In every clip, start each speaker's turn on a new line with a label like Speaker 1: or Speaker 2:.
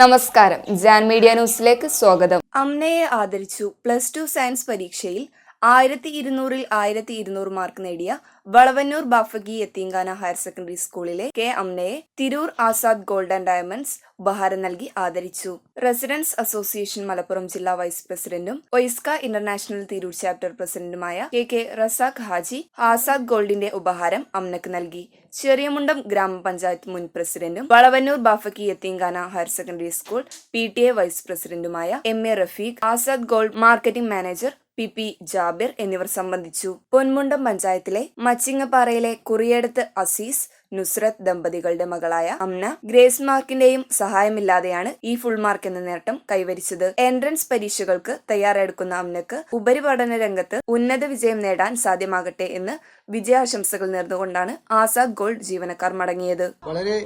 Speaker 1: നമസ്കാരം. ജാൻ മീഡിയ ന്യൂസിലേക്ക് സ്വാഗതം.
Speaker 2: അമ്നയെ ആദരിച്ചു. പ്ലസ് ടു സയൻസ് പരീക്ഷയിൽ ആയിരത്തി ഇരുന്നൂറിൽ ആയിരത്തി ഇരുന്നൂറ് മാർക്ക് നേടിയ വളവന്നൂർ ബാഫഗി എത്തിങ്കാന ഹയർ സെക്കൻഡറി സ്കൂളിലെ K Amna Tirur Azad golden diamonds ഉപഹാരം നൽകി ആദരിച്ചു. റെസിഡൻസ് അസോസിയേഷൻ മലപ്പുറം ജില്ലാ വൈസ് പ്രസിഡന്റും ഒയിസ്ക ഇന്റർനാഷണൽ തിരൂർ ചാപ്റ്റർ പ്രസിഡന്റുമായ കെ കെ റസാഖ് ഹാജി ആസാദ് ഗോൾഡിന്റെ ഉപഹാരം അമ്നക്ക് നൽകി. ചെറിയമുണ്ടം ഗ്രാമപഞ്ചായത്ത് മുൻ പ്രസിഡന്റും Valavannur Bafaqi Yatheemkhana higher secondary school P T A vice പ്രസിഡന്റുമായ M A Rafeeq Azad gold marketing manager P P Jabir എന്നിവർ സംബന്ധിച്ചു പൊന്മുണ്ടം പഞ്ചായത്തിലെ മച്ചിങ്ങപ്പാറയിലെ കുറിയടത്ത് അസീസ് നുസ്രത്ത് ദമ്പതികളുടെ മകളായ അമ്ന ഗ്രേസ് മാർക്കിന്റെയും സഹായമില്ലാതെയാണ് ഈ ഫുൾ മാർക്ക് എന്ന നേട്ടം കൈവരിച്ചത്. എൻട്രൻസ് പരീക്ഷകൾക്ക് തയ്യാറെടുക്കുന്ന അമ്നക്ക് ഉപരിപഠന രംഗത്ത് ഉന്നത വിജയം നേടാൻ സാധ്യമാകട്ടെ എന്ന് വിജയാശംസകൾ നേർന്നുകൊണ്ടാണ് ആസാദ് ഗോൾഡ് ജീവനക്കാർ മടങ്ങിയത്.
Speaker 3: വളരെ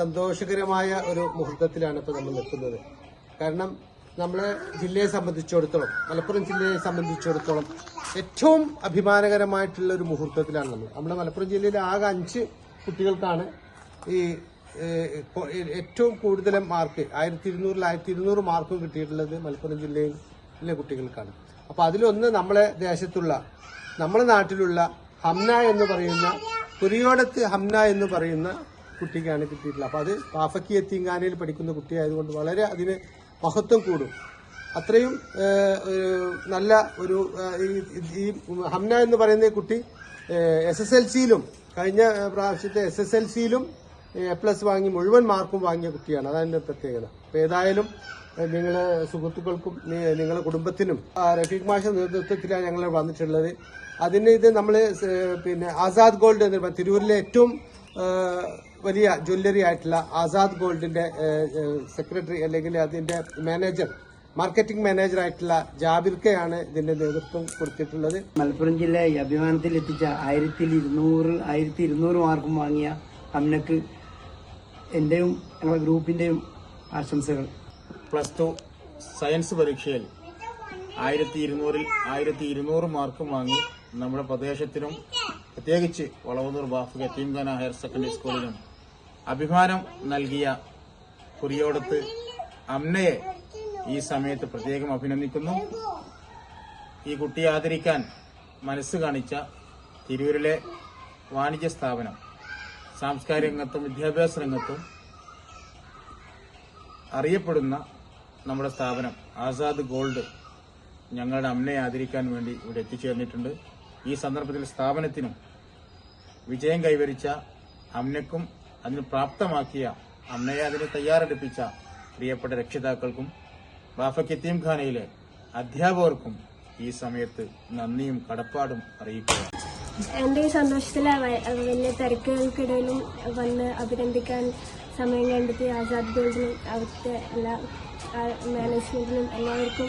Speaker 3: സന്തോഷകരമായ ഒരു മുഹൂർത്തത്തിലാണ് ഇപ്പോൾ നമ്മൾ നിൽക്കുന്നത് കാരണം നമ്മളെ ജില്ലയെ സംബന്ധിച്ചിടത്തോളം മലപ്പുറം ജില്ലയെ സംബന്ധിച്ചിടത്തോളം ഏറ്റവും അഭിമാനകരമായിട്ടുള്ള ഒരു മുഹൂർത്തത്തിലാണ് നമ്മൾ നമ്മുടെ മലപ്പുറം ജില്ലയിലെ ആകെ അഞ്ച് കുട്ടികൾക്കാണ് ഈ ഏറ്റവും കൂടുതൽ മാർക്ക് ആയിരത്തി ഇരുന്നൂറിൽ ആയിരത്തി ഇരുന്നൂറ് മാർക്കും കിട്ടിയിട്ടുള്ളത് മലപ്പുറം ജില്ലയിലെ കുട്ടികൾക്കാണ്. അപ്പോൾ അതിലൊന്ന് നമ്മളെ ദേശത്തുള്ള നമ്മുടെ നാട്ടിലുള്ള ഹംന എന്ന് പറയുന്ന കുരിയോടത്ത് ഹംന എന്ന് പറയുന്ന കുട്ടിക്കാണ് കിട്ടിയിട്ടുള്ളത്. അപ്പോൾ അത് പാഫക്കി എത്തിങ്കാനയിൽ പഠിക്കുന്ന കുട്ടിയായതുകൊണ്ട് വളരെ അതിന് മഹത്വം കൂടും. അത്രയും നല്ല ഒരു ഈ- ഹംന എന്ന് പറയുന്ന കുട്ടി എസ് എസ് എൽ സിയിലും കഴിഞ്ഞ പ്രാവശ്യത്തെ എസ് എസ് എൽ സിയിലും എ പ്ലസ് വാങ്ങി മുഴുവൻ മാർക്കും വാങ്ങിയ കുട്ടിയാണ്. അതതിന്റെ പ്രത്യേകത. അപ്പോൾ ഏതായാലും നിങ്ങളെ സുഹൃത്തുക്കൾക്കും നിങ്ങളുടെ കുടുംബത്തിനും റഫീഖ് മാഷ നേതൃത്വത്തിലാണ് ഞങ്ങൾ വന്നിട്ടുള്ളത്. അതിന് ഇത് നമ്മൾ പിന്നെ ആസാദ് ഗോൾഡ് എന്ന് തിരൂരിലെ ഏറ്റവും വലിയ ജ്വല്ലറി ആയിട്ടുള്ള ആസാദ് ഗോൾഡിന്റെ സെക്രട്ടറി അല്ലെങ്കിൽ അതിന്റെ മാനേജർ മാർക്കറ്റിംഗ് മാനേജർ ആയിട്ടുള്ള ജാബിർക്കയാണ് ഇതിന്റെ നേതൃത്വം കൊടുത്തിട്ടുള്ളത്.
Speaker 4: മലപ്പുറം ജില്ലയെ ഈ അഭിമാനത്തിൽ എത്തിച്ച ആയിരത്തി ഇരുന്നൂറ് ആയിരത്തി ഇരുന്നൂറ് മാർക്കും വാങ്ങിയ അമ്മയ്ക്ക് എന്റെയും ഞങ്ങളുടെ ഗ്രൂപ്പിന്റെയും ആശംസകൾ.
Speaker 5: പ്ലസ് ടു സയൻസ് പരീക്ഷയിൽ ആയിരത്തി ഇരുന്നൂറിൽ ആയിരത്തി ഇരുന്നൂറ് മാർക്കും വാങ്ങി നമ്മുടെ പ്രദേശത്തിനും പ്രത്യേകിച്ച് വളവന്നൂർ ബാഫ് യത്തീംഖാന ഹയർ സെക്കൻഡറി സ്കൂളിനും അഭിമാനം നൽകിയ കുറിയോടത്ത് അമ്നയെ ഈ സമയത്ത് പ്രത്യേകം അഭിനന്ദിക്കുന്നു. ഈ കുട്ടിയെ ആദരിക്കാൻ മനസ്സ് കാണിച്ച തിരൂരിലെ വാണിജ്യ സ്ഥാപനം സാംസ്കാരിക രംഗത്തും വിദ്യാഭ്യാസ രംഗത്തും അറിയപ്പെടുന്ന നമ്മുടെ സ്ഥാപനം ആസാദ് ഗോൾഡ് ഞങ്ങളുടെ അമ്മയെ ആദരിക്കാൻ വേണ്ടി ഇവിടെ എത്തിച്ചേർന്നിട്ടുണ്ട്. ഈ സന്ദർഭത്തിൽ സ്ഥാപനത്തിനും വിജയം കൈവരിച്ച അമ്നയ്ക്കും അതിന് പ്രാപ്തമാക്കിയ അമ്മയെ അതിന് തയ്യാറെടുപ്പിച്ച പ്രിയപ്പെട്ട രക്ഷിതാക്കൾക്കും ബാഫ ഖാനയിലെ അധ്യാപകർക്കും ഈ സമയത്ത് നന്ദിയും കടപ്പാടും അറിയിക്കുക
Speaker 6: എന്റെ ഈ സന്തോഷത്തിൽ വലിയ തിരക്കുകൾക്കിടയിലും വന്ന് അഭിനന്ദിക്കാൻ സമയം കണ്ടെത്തി ആസാദ് ഗോൾഡിനും അവിടുത്തെ എല്ലാ മാനേജ്മെന്റിനും എല്ലാവർക്കും